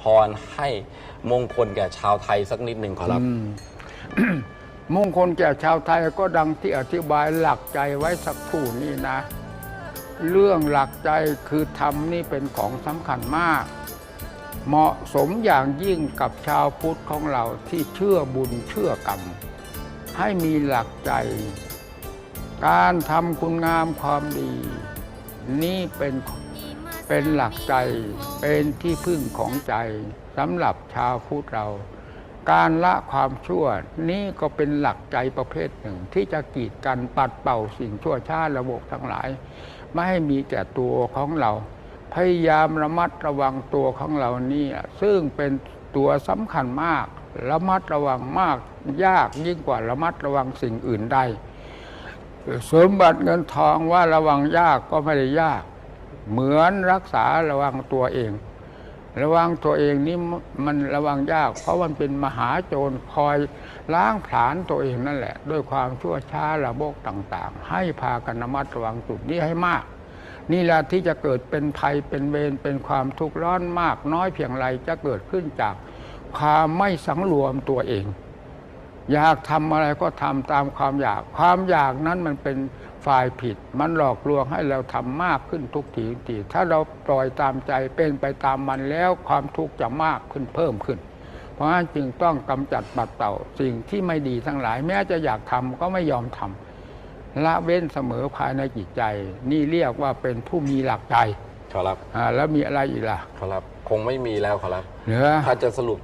พรให้มงคลแก่ชาวไทยสักนิดหนึ่งขอรับ มงคลแก่ชาวไทยก็ดังที่อธิบายหลักใจไว้สักครู่นี้นะ เรื่องหลักใจคือธรรมนี่เป็นของสำคัญมาก เหมาะสมอย่างยิ่งกับชาวพุทธของเราที่เชื่อบุญเชื่อกรรม ให้มีหลักใจ การทำคุณงามความดี นี่เป็น เป็นหลักใจเป็นที่พึ่งของใจสำหรับชาวพุทธเรา การละความชั่วนี่ก็เป็นหลักใจประเภทหนึ่ง ที่จะกีดกันปัดเป่าสิ่งชั่วช้าระบบทั้งหลาย ไม่ให้มีแก่ตัวของเรา พยายามระมัดระวังตัวของเรานี่ซึ่งเป็นตัวสำคัญมาก ระมัดระวังมากยากยิ่งกว่าระมัดระวังสิ่งอื่นใดสมบัติเงินทองว่าระวังยากก็ไม่ได้ยาก เหมือนรักษาระวังตัวเอง ระวังตัวเองนี่มันระวังยาก เพราะมันเป็นมหาโจรคอยล้างผลาญตัวเองนั่นแหละ ด้วยความชั่วช้าระบกต่างๆ ให้พากันระมัดระวังจุดนี้ให้มาก นี่แหละที่จะเกิดเป็นภัยเป็นเวรเป็นความทุกข์ร้อนมาก น้อยเพียงไรจะเกิดขึ้นจากความไม่สังรวมตัวเองอยากทำอะไรก็ทำตามความอยาก ความอยากนั้นมันเป็น ฝ่ายผิด มันหลอกลวงให้เราทำมากขึ้นทุกทีทุกทีถ้าเราปล่อยตามใจเป็นไปตามมันแล้วความทุกข์จะมากขึ้นเพิ่มขึ้น เพราะฉะนั้นจึงต้องกำจัดปัดเป่าสิ่งที่ไม่ดีทั้งหลาย แม้จะอยากทำก็ไม่ยอมทำละเว้นเสมอภายในจิตใจ นี่เรียกว่าเป็นผู้มีหลักใจขอรับอ่าแล้วมีอะไรอีกล่ะขอรับ คงไม่มีแล้วขอรับเหนือถ้าจะสรุป